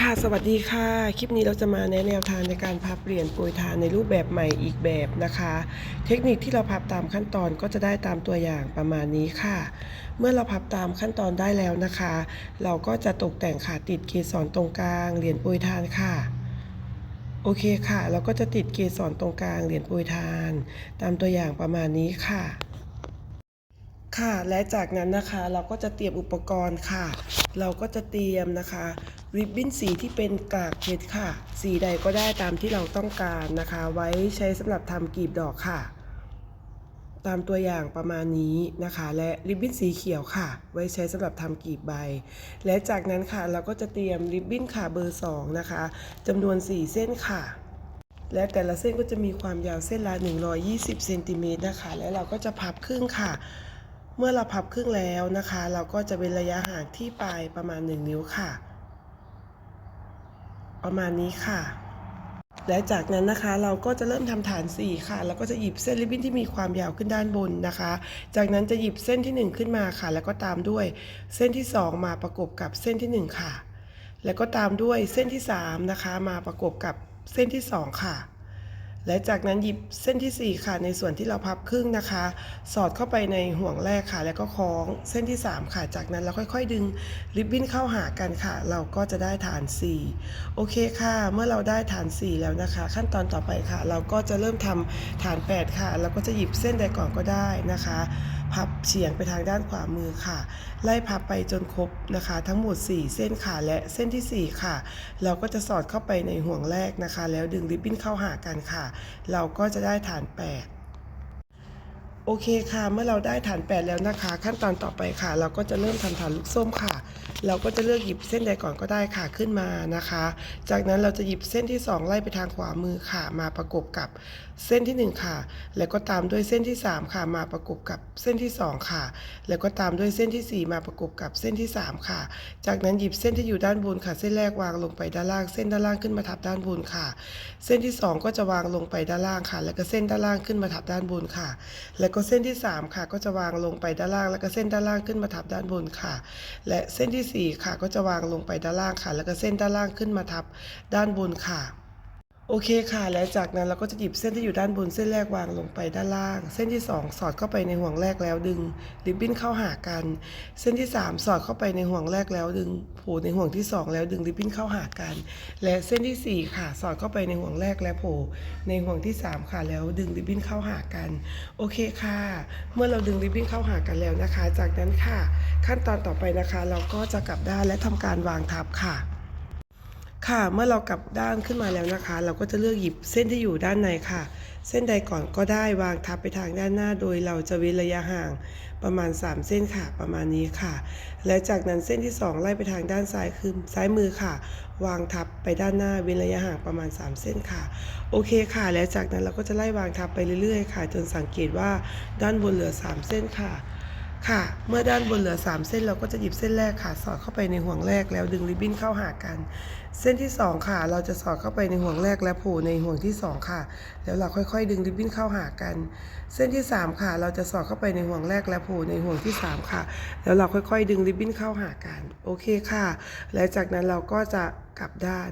ค่ะสวัสดีค่ะ คลิปนี้เราจะมาแนะแนวทางในการพับเหรียญโปรยทานในรูปแบบใหม่อีกแบบนะคะ เทคนิคที่เราพับตามขั้นตอนก็จะได้ตามตัวอย่างประมาณนี้ค่ะ เมื่อเราพับตามขั้นตอนได้แล้วนะคะ เราก็จะตกแต่งขาติดเกสรตรงกลางเหรียญโปรยทานค่ะโอเคค่ะ เราก็จะติดเกสรตรงกลางเหรียญโปรยทาน ตามตัวอย่างประมาณนี้ค่ะ ค่ะและจากนั้นนะคะเราก็จะเตรียมอุปกรณ์ค่ะ เราก็จะเตรียมนะคะ ริบบิ้นสีที่เป็นกากเพชรค่ะ สีใดก็ได้ตามที่เราต้องการนะคะ ไว้ใช้สำหรับทำกลีบดอกค่ะ ตามตัวอย่างประมาณนี้นะคะ และริบบิ้นสีเขียวค่ะ ไว้ใช้สำหรับทำกลีบใบ และจากนั้นค่ะเราก็จะเตรียมริบบิ้นค่ะเบอร์2นะคะจำนวน 4 เส้นค่ะ และแต่ละเส้นก็จะมีความยาวเส้นละ 120เซนติเมตรนะคะ และเราก็จะพับครึ่งค่ะเมื่อเราพับครึ่งแล้วนะคะ เราก็จะเป็นระยะห่างที่ปลายประมาณ 1 นิ้วค่ะ ประมาณนี้ค่ะ และจากนั้นนะคะเราก็จะเริ่มทำฐาน 4 ค่ะ แล้วก็จะหยิบเส้นริบบิ้นที่มีความยาวขึ้นด้านบนนะคะ จากนั้นจะหยิบเส้นที่ 1 ขึ้นมาค่ะ แล้วก็ตามด้วยเส้นที่ 2 มาประกบกับเส้นที่ 1 ค่ะ แล้วก็ตามด้วยเส้นที่ 3 นะคะ มาประกบกับเส้นที่ 2 ค่ะ และจากนั้นหยิบเส้นที่ 4 ค่ะ ในส่วนที่เราพับครึ่งนะคะ สอดเข้าไปในห่วงแรกค่ะ แล้วก็คล้องเส้นที่ 3 ค่ะ จากนั้นเราค่อยๆ ดึงริบบิ้นเข้าหากันค่ะ เราก็จะได้ฐาน 4 โอเคค่ะ เมื่อเราได้ฐาน 4 แล้วนะคะ ขั้นตอนต่อไปค่ะ เราก็จะเริ่มทำฐาน 8 ค่ะ เราก็จะหยิบเส้นใดก่อนก็ได้นะคะ พับเฉียงไปทางด้านขวามือค่ะ ไล่พับไปจนครบนะคะ ทั้งหมด 4 เส้นค่ะและเส้นทีสี่ 4 ค่ะ เราก็จะสอดเข้าไปในห่วงแรกนะคะ แล้วดึงริบบิ้นเข้าหากันค่ะ เราก็จะได้ฐาน8 โอเคค่ะเมื่อเราได้ฐาน 8 แล้วนะคะ ขั้นตอนต่อไปค่ะ เราก็จะเริ่มทำฐานลูกส้มค่ะ เราก็จะเลือกหยิบเส้นใดก่อนก็ได้ค่ะขึ้นมานะคะ จากนั้นเราจะหยิบเส้นที่ 2 ไล่ไปทางขวามือค่ะ มาประกบกับเส้นที่ 1 ค่ะ แล้วก็ตามด้วยเส้นที่ 3 ค่ะมาประกบกับเส้นที่ 2 ค่ะ แล้วก็ตามด้วยเส้นทีสี่4 มาประกบกับเส้นที่ 3 ค่ะ จากนั้นหยิบเส้นที่อยู่ด้านบนค่ะ เส้นแรกวางลงไปด้านล่าง เส้นด้านล่างขึ้นมาทับด้านบนค่ะ เส้นที่ 2 ก็จะวางลงไปด้านล่างค่ะ แล้วก็เส้นด้านล่างขึ้นมาทับด้านบนค่ะ แล้วก็เส้นที่ 3 ค่ะก็จะวางลงไปด้านล่าง แล้วก็เส้นด้านล่างขึ้นมาทับด้านบนค่ะ และเส้นทีสี่4 ค่ะก็จะวางลงไปด้านล่างค่ะ แล้วก็เส้นด้านล่างขึ้นมาทับด้านบนค่ะ โอเคค่ะ และจากนั้นเราก็จะหยิบเส้นที่อยู่ด้านบนเส้นแรกวางลงไปด้านล่าง เส้นที่ 2 สอดเข้าไปในห่วงแรกแล้วดึง ริบบิ้นเข้าหากัน เส้นที่ 3 สอดเข้าไปในห่วงแรกแล้วดึงโผล่ในห่วงที่ 2 แล้วดึงริบบิ้นเข้าหากัน และเส้นทีสี่4 ค่ะ สอดเข้าไปในห่วงแรกและโผล่ในห่วงที่ 3 ค่ะ แล้วดึงริบบิ้นเข้าหากัน โอเคค่ะ เมื่อเราดึงริบบิ้นเข้าหากันแล้วนะคะ จากนั้นค่ะ ขั้นตอนต่อไปนะคะ เราก็จะกลับด้านและทำการวางทับค่ะ ค่ะ เมื่อเรากลับด้านขึ้นมาแล้วนะคะ เราก็จะเลือกหยิบเส้นที่อยู่ด้านในค่ะ เส้นใดก่อนก็ได้วางทับไปทางด้านหน้า โดยเราจะเว้นระยะห่างประมาณ 3 เส้นค่ะ ประมาณนี้ค่ะ และจากนั้นเส้นที่ 2 ไล่ไปทางด้านซ้ายคือซ้ายมือค่ะ วางทับไปด้านหน้าเว้นระยะห่างประมาณ 3 เส้นค่ะ โอเคค่ะ และจากนั้นเราก็จะไล่วางทับไปเรื่อยๆค่ะ จนสังเกตว่าด้านบนเหลือ 3 เส้นค่ะค่ะ เมื่อด้านบนเหลือ 3 เส้นเราก็จะหยิบเส้นแรกค่ะ สอดเข้าไปในห่วงแรกแล้วดึงริบบิ้นเข้าหากัน เส้นที่ 2 ค่ะ เราจะสอดเข้าไปในห่วงแรกและผล่ในห่วงที่ 2 ค่ะ แล้วเราค่อยๆ ดึงริบบิ้นเข้าหากัน เส้นที่ 3 ค่ะ เราจะสอดเข้าไปในห่วงแรกและผล่ในห่วงที่ 3 ค่ะ แล้วเราค่อยๆ ดึงริบบิ้นเข้าหากัน โอเคค่ะ และจากนั้นเราก็จะกลับด้าน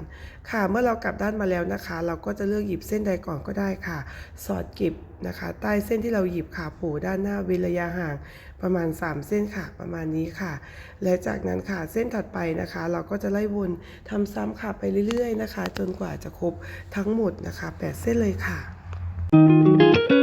ค่ะ เมื่อเรากลับด้านมาแล้วนะคะ เราก็จะเลือกหยิบเส้นใดก่อนก็ได้ค่ะ สอดเก็บนะคะ ใต้เส้นที่เราหยิบค่ะผล่ด้านหน้าเว้นระยะห่างประมาณ 3 เส้นค่ะ ประมาณนี้ค่ะ และจากนั้นค่ะ เส้นถัดไปนะคะ เราก็จะไล่วนทำซ้ำค่ะไปเรื่อยๆนะคะ จนกว่าจะครบทั้งหมดนะคะ 8 เส้นเลยค่ะ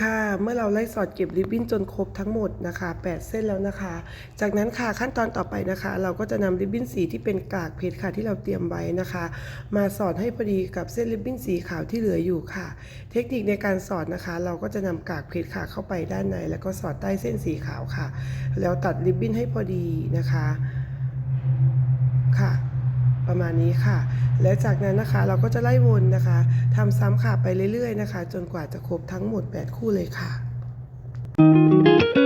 ค่ะ เมื่อเราไล่สอดเก็บริบบิ้นจนครบทั้งหมดนะคะ 8 เส้นแล้วนะคะ จากนั้นค่ะขั้นตอนต่อไปนะคะ เราก็จะนำริบบิ้นสีที่เป็นกากเพชรค่ะที่เราเตรียมไว้นะคะ มาสอดให้พอดีกับเส้นริบบิ้นสีขาวที่เหลืออยู่ค่ะ เทคนิคในการสอดนะคะ เราก็จะนำกากเพชรค่ะเข้าไปด้านใน แล้วก็สอดใต้เส้นสีขาวค่ะ แล้วตัดริบบิ้นให้พอดีนะคะ ประมาณนี้ค่ะ และจากนั้นนะคะเราก็จะไล่วนนะคะทำซ้ำค่ะไปเรื่อยๆนะคะ จนกว่าจะครบทั้งหมด 8 คู่เลยค่ะ Thank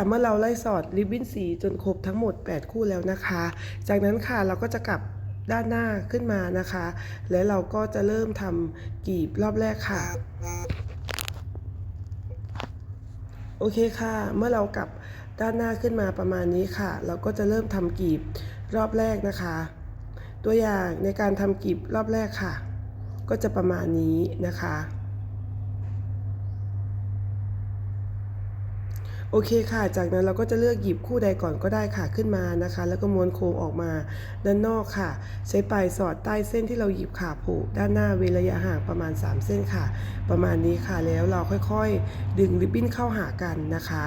ค่ะเมื่อเราไล่สอดริบบิ้นสีจนครบทั้งหมด 8 คู่แล้วนะคะ จากนั้นค่ะเราก็จะกลับด้านหน้าขึ้นมานะคะ และเราก็จะเริ่มทำกีบรอบแรกค่ะ โอเคค่ะ เมื่อเรากลับด้านหน้าขึ้นมาประมาณนี้ค่ะ เราก็จะเริ่มทำกีบรอบแรกนะคะ ตัวอย่างในการทำกีบรอบแรกค่ะ ก็จะประมาณนี้นะคะ โอเคค่ะ จากนั้นเราก็จะเลือกหยิบคู่ใดก่อนก็ได้ค่ะขึ้นมานะคะ แล้วก็ม้วนโค้งออกมาด้านนอกค่ะ ใช้ปลายสอดใต้เส้นที่เราหยิบขาผูกด้านหน้าเว้นระยะห่างประมาณ 3 เส้นค่ะ ประมาณนี้ค่ะแล้วเราค่อยๆ ดึงริบบิ้นเข้าหากันนะคะ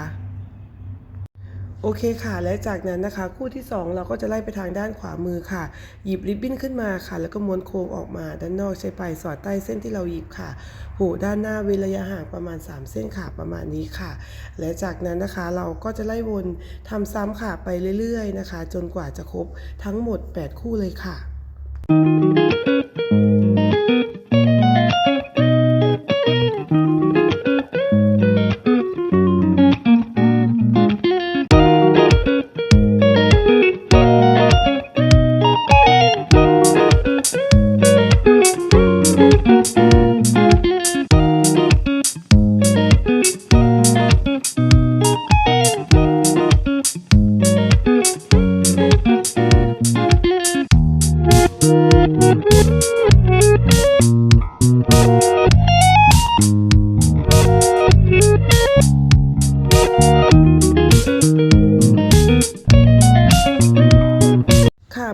โอเคค่ะ และจากนั้นนะคะ คู่ที่ 2 เราก็จะไล่ไปทางด้านขวามือค่ะ หยิบริบบิ้นขึ้นมาค่ะ แล้วก็ม้วนโค้งออกมาด้านนอกใช้ปลายสอดใต้เส้นที่เราหยิบค่ะผูกด้านหน้าเว้นระยะห่างประมาณ 3 เส้นค่ะประมาณนี้ค่ะ และจากนั้นนะคะเราก็จะไล่วนทำซ้ำค่ะไปเรื่อยๆนะคะ จนกว่าจะครบทั้งหมด 8 คู่เลยค่ะค่ะ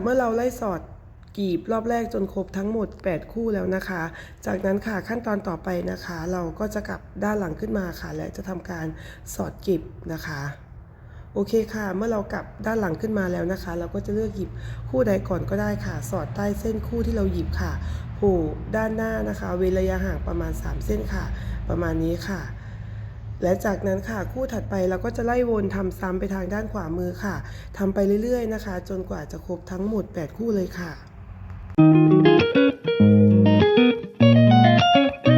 เมื่อเราไล่สอดกีบรอบแรกจนครบทั้งหมด 8 คู่แล้วนะคะ จากนั้นค่ะขั้นตอนต่อไปนะคะ เราก็จะกลับด้านหลังขึ้นมาค่ะ และจะทำการสอดกีบนะคะโอเคค่ะ เมื่อเรากลับด้านหลังขึ้นมาแล้วนะคะ เราก็จะเลือกหยิบคู่ใดก่อนก็ได้ค่ะ สอดใต้เส้นคู่ที่เราหยิบค่ะ ผูกด้านหน้านะคะ เว้นระยะห่างประมาณ 3 เส้นค่ะ ประมาณนี้ค่ะ และจากนั้นค่ะคู่ถัดไปเราก็จะไล่วนทำซ้ำไปทางด้านขวามือค่ะทำไปเรื่อยๆนะคะ จนกว่าจะครบทั้งหมด 8 คู่เลยค่ะค่ะ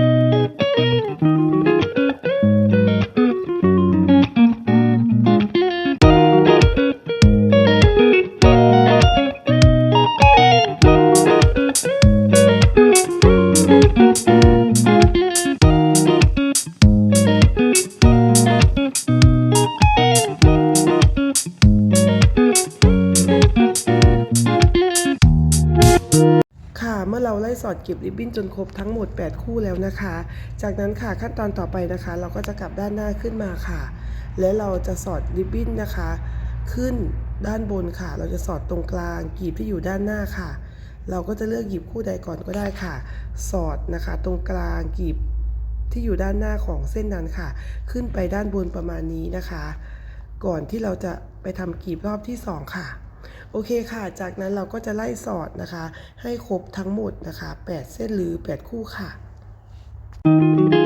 ก็บริบบิ้นจนครบทั้งหมด 8 คู่แล้วนะคะ จากนั้นค่ะขั้นตอนต่อไปนะคะ เราก็จะกลับด้านหน้าขึ้นมาค่ะ และเราจะสอดริบบิ้นนะคะ ขึ้นด้านบนค่ะ เราจะสอดตรงกลางกีบที่อยู่ด้านหน้าค่ะ เราก็จะเลือกหยิบคู่ใดก่อนก็ได้ค่ะ สอดนะคะตรงกลางกีบที่อยู่ด้านหน้าของเส้นนั้นค่ะ ขึ้นไปด้านบนประมาณนี้นะคะ ก่อนที่เราจะไปทำกีบรอบที่ 2 ค่ะ โอเคค่ะ จากนั้นเราก็จะไล่สอดนะคะ ให้ครบทั้งหมดนะคะ 8 เส้นหรือ 8 คู่ค่ะโอ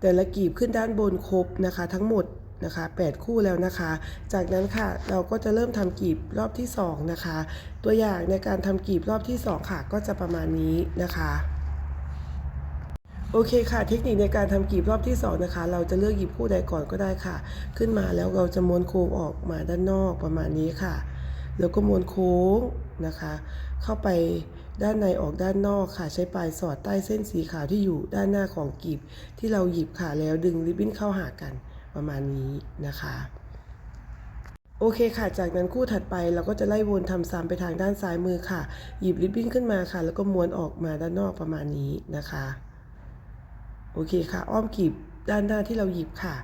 แต่ละกีบขึ้นด้านบนครบนะคะ ทั้งหมดนะคะ8คู่แล้วนะคะ จากนั้นค่ะเราก็จะเริ่มทำกีบรอบที่ 2 นะคะ ตัวอย่างในการทำกีบรอบที่ 2 ค่ะ ก็จะประมาณนี้นะคะโอเคค่ะเทคนิคในการทำกีบรอบที่ 2 นะคะ เราจะเลือกหยิบคู่ใดก่อนก็ได้ค่ะ ขึ้นมาแล้วเราจะม้วนโค้งออกมาด้านนอกประมาณนี้ค่ะ แล้วก็ม้วนโค้งนะคะ เข้าไป ด้านในออกด้านนอกค่ะ ใช้ปลายสอดใต้เส้นสีขาวที่อยู่ด้านหน้าของกีบ ที่เราหยิบค่ะแล้วดึงริบบิ้นเข้าหากันประมาณนี้นะคะโอเคค่ะ จากนั้นคู่ถัดไปเราก็จะไล่วนทำซ้ำไปทางด้านซ้ายมือค่ะ หยิบริบบิ้นขึ้นมาค่ะ แล้วก็ม้วนออกมาด้านนอกประมาณนี้นะคะ โอเคค่ะ อ้อมกีบด้านหน้าที่เราหยิบค่ะ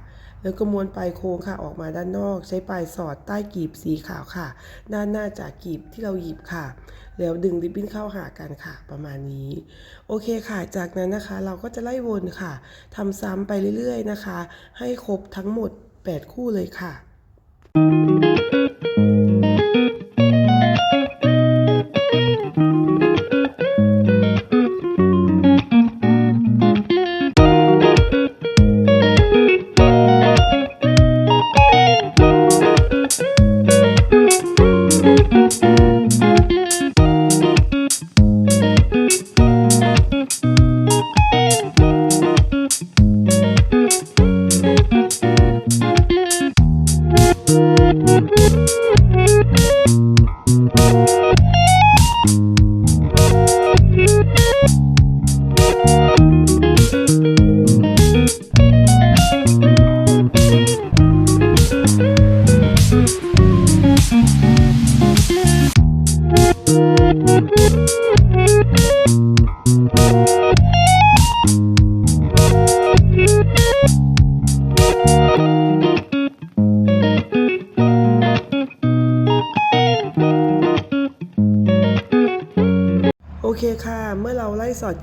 แล้วก็ม้วนปลายโค้งค่ะออกมาด้านนอก ใช้ปลายสอดใต้กีบสีขาวค่ะ ด้านหน้าจากกีบที่เราหยิบค่ะ แล้วดึงริบบิ้นเข้าหากันค่ะ ประมาณนี้ โอเคค่ะ จากนั้นนะคะเราก็จะไล่วนค่ะทำซ้ำไปเรื่อยๆนะคะ ให้ครบทั้งหมด 8 คู่เลยค่ะโอ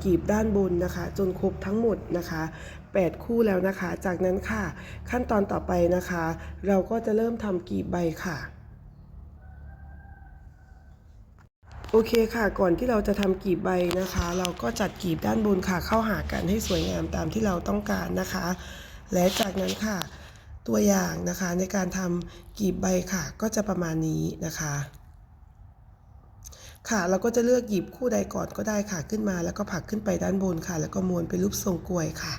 กีบด้านบนนะคะ จนครบทั้งหมดนะคะ 8 คู่แล้วนะคะ จากนั้นค่ะ ขั้นตอนต่อไปนะคะ เราก็จะเริ่มทำกีบใบค่ะโอเคค่ะ ก่อนที่เราจะทำกีบใบนะคะ เราก็จัดกีบด้านบนค่ะ เข้าหากันให้สวยงามตามที่เราต้องการนะคะ และจากนั้นค่ะ ตัวอย่างนะคะในการทำกีบใบค่ะ ก็จะประมาณนี้นะคะ ค่ะ เราก็จะเลือกหยิบคู่ใดก่อนก็ได้ค่ะขึ้นมา แล้วก็ผักขึ้นไปด้านบนค่ะ แล้วก็ม้วนเป็นรูปทรงกลวยค่ะ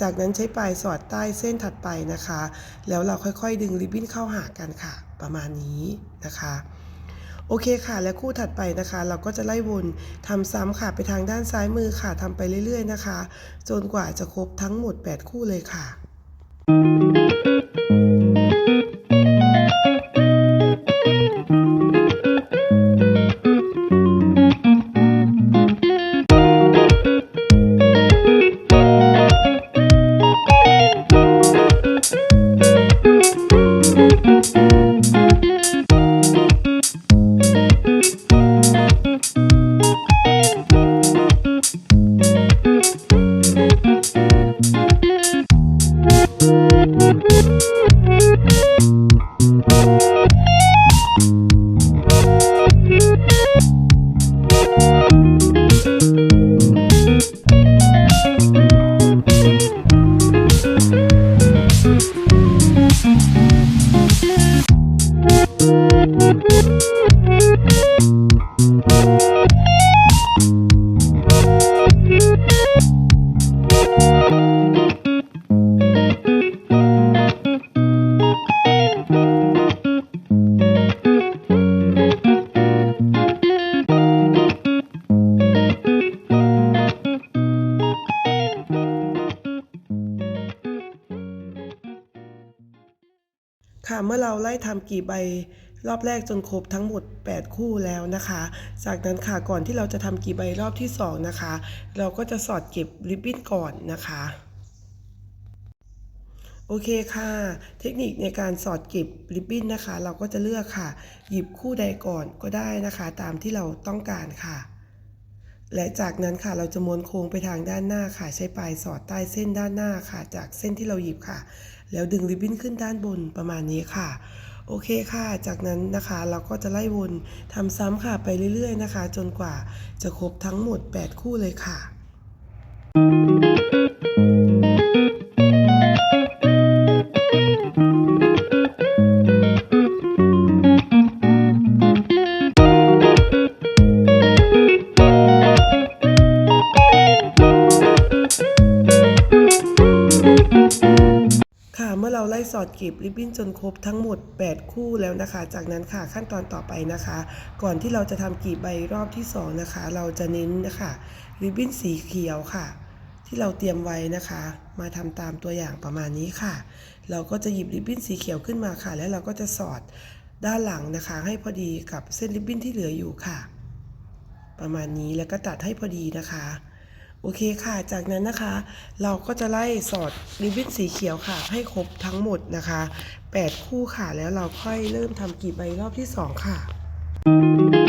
จากนั้นใช้ปลายสอดใต้เส้นถัดไปนะคะ แล้วเราค่อยๆ ดึงริบบิ้นเข้าหากันค่ะ ประมาณนี้นะคะโอเคค่ะ และคู่ถัดไปนะคะ เราก็จะไล่วนทำซ้ำค่ะไปทางด้านซ้ายมือค่ะทำไปเรื่อย ๆ นะคะ จนกว่าจะครบทั้งหมด 8 คู่เลยค่ะ กี่ใบรอบแรกจนครบทั้งหมด 8 คู่แล้วนะคะ จากนั้นค่ะก่อนที่เราจะทำกี่ใบรอบที่ 2 นะคะ เราก็จะสอดเก็บริบบิ้นก่อนนะคะโอเคค่ะ เทคนิคในการสอดเก็บริบบิ้นนะคะ เราก็จะเลือกค่ะ หยิบคู่ใดก่อนก็ได้นะคะ ตามที่เราต้องการค่ะ และจากนั้นค่ะเราจะม้วนโค้งไปทางด้านหน้าค่ะ ใช้ปลายสอดใต้เส้นด้านหน้าค่ะ จากเส้นที่เราหยิบค่ะ แล้วดึงริบบิ้นขึ้นด้านบนประมาณนี้ค่ะ โอเคค่ะ จากนั้นนะคะเราก็จะไล่วนทำซ้ำค่ะไปเรื่อยๆนะคะ จนกว่าจะครบทั้งหมด 8 คู่เลยค่ะค่ะ ดกลีบริบบิ้นจนครบทั้งหมด 8 คู่แล้วนะคะ จากนั้นค่ะขั้นตอนต่อไปนะคะ ก่อนที่เราจะทำกลีบใบรอบที่สองนะคะ เราจะเน้นนะคะริบบิ้นสีเขียวค่ะ ที่เราเตรียมไว้นะคะ มาทำตามตัวอย่างประมาณนี้ค่ะ เราก็จะหยิบริบบิ้นสีเขียวขึ้นมาค่ะ แล้วเราก็จะสอดด้านหลังนะคะ ให้พอดีกับเส้นริบบิ้นที่เหลืออยู่ค่ะ ประมาณนี้แล้วก็ตัดให้พอดีนะคะ โอเคค่ะ จากนั้นนะคะ เราก็จะไล่สอดริบบิ้นสีเขียวค่ะ ให้ครบทั้งหมดนะคะ 8 คู่ค่ะ แล้วเราค่อยเริ่มทำกลีบใบรอบที่ 2 ค่ะค่ะ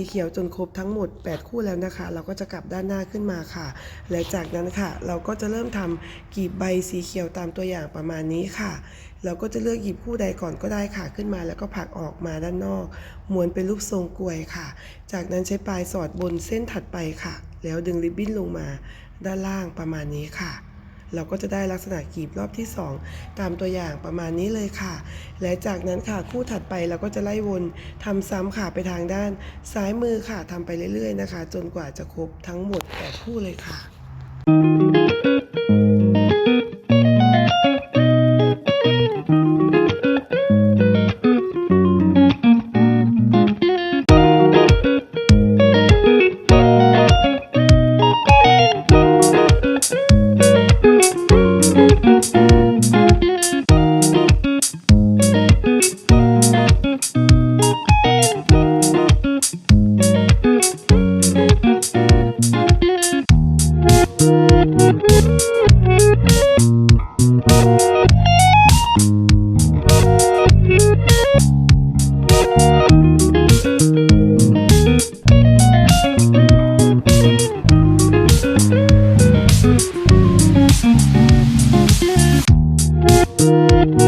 สีเขียวจนครบทั้งหมด 8 คู่แล้วนะคะ เราก็จะกลับด้านหน้าขึ้นมาค่ะ และจากนั้นค่ะ เราก็จะเริ่มทำกีบใบสีเขียวตามตัวอย่างประมาณนี้ค่ะ เราก็จะเลือกหยิบคู่ใดก่อนก็ได้ค่ะขึ้นมาแล้วก็ผลักออกมาด้านนอกม้วนเป็นรูปทรงกลวยค่ะ จากนั้นใช้ปลายสอดบนเส้นถัดไปค่ะ แล้วดึงริบบิ้นลงมาด้านล่างประมาณนี้ค่ะ เราก็จะได้ลักษณะกีบรอบที่ 2 ตามตัวอย่างประมาณนี้เลยค่ะ และจากนั้นค่ะคู่ถัดไปเราก็จะไล่วนทำซ้ำค่ะไปทางด้านซ้ายมือค่ะทำไปเรื่อยๆนะคะ จนกว่าจะครบทั้งหมด8คู่เลยค่ะ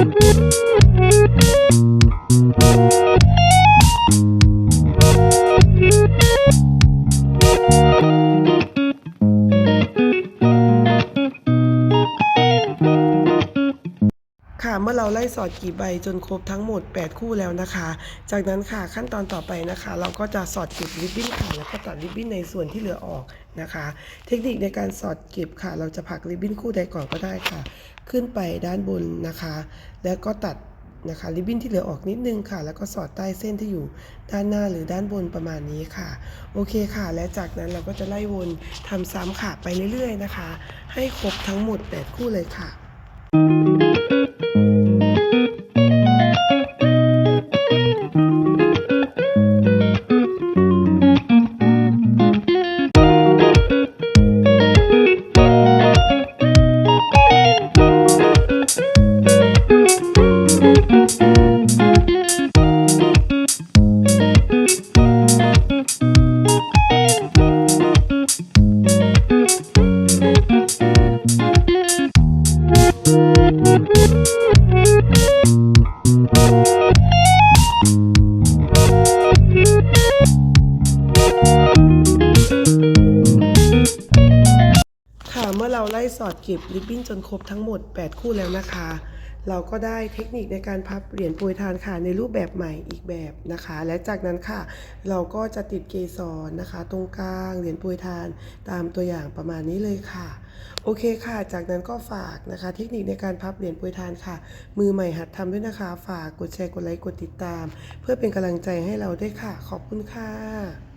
ค่ะเมื่อเราไล่สอดกี่ใบจนครบทั้งหมด 8 คู่แล้วนะคะ จากนั้นค่ะขั้นตอนต่อไปนะคะ เราก็จะสอดเก็บริบบิ้นค่ะแล้วก็ตัดริบบิ้นในส่วนที่เหลือออกนะคะ เทคนิคในการสอดเก็บค่ะ เราจะผักริบบิ้นคู่ใดก่อนก็ได้ค่ะ ขึ้นไปด้านบนนะคะ แล้วก็ตัดนะคะริบบิ้นที่เหลือออกนิดนึงค่ะ แล้วก็สอดใต้เส้นที่อยู่ด้านหน้าหรือด้านบนประมาณนี้ค่ะ โอเคค่ะ และจากนั้นเราก็จะไล่วนทำซ้ำค่ะไปเรื่อยๆนะคะ ให้ครบทั้งหมด 8 คู่เลยค่ะค่ะ ก็บริบบิ้นจนครบทั้งหมด 8 คู่แล้วนะคะ เราก็ได้เทคนิคในการพับเหรียญโปรยทานค่ะในรูปแบบใหม่อีกแบบนะคะ และจากนั้นค่ะ เราก็จะติดเกสรนะคะ ตรงกลางเหรียญโปรยทานตามตัวอย่างประมาณนี้เลยค่ะ โอเคค่ะ จากนั้นก็ฝากนะคะ เทคนิคในการพับเหรียญโปรยทานค่ะ มือใหม่หัดทำด้วยนะคะ ฝากกดแชร์กดไลค์กดติดตาม เพื่อเป็นกำลังใจให้เราด้วยค่ะ ขอบคุณค่ะ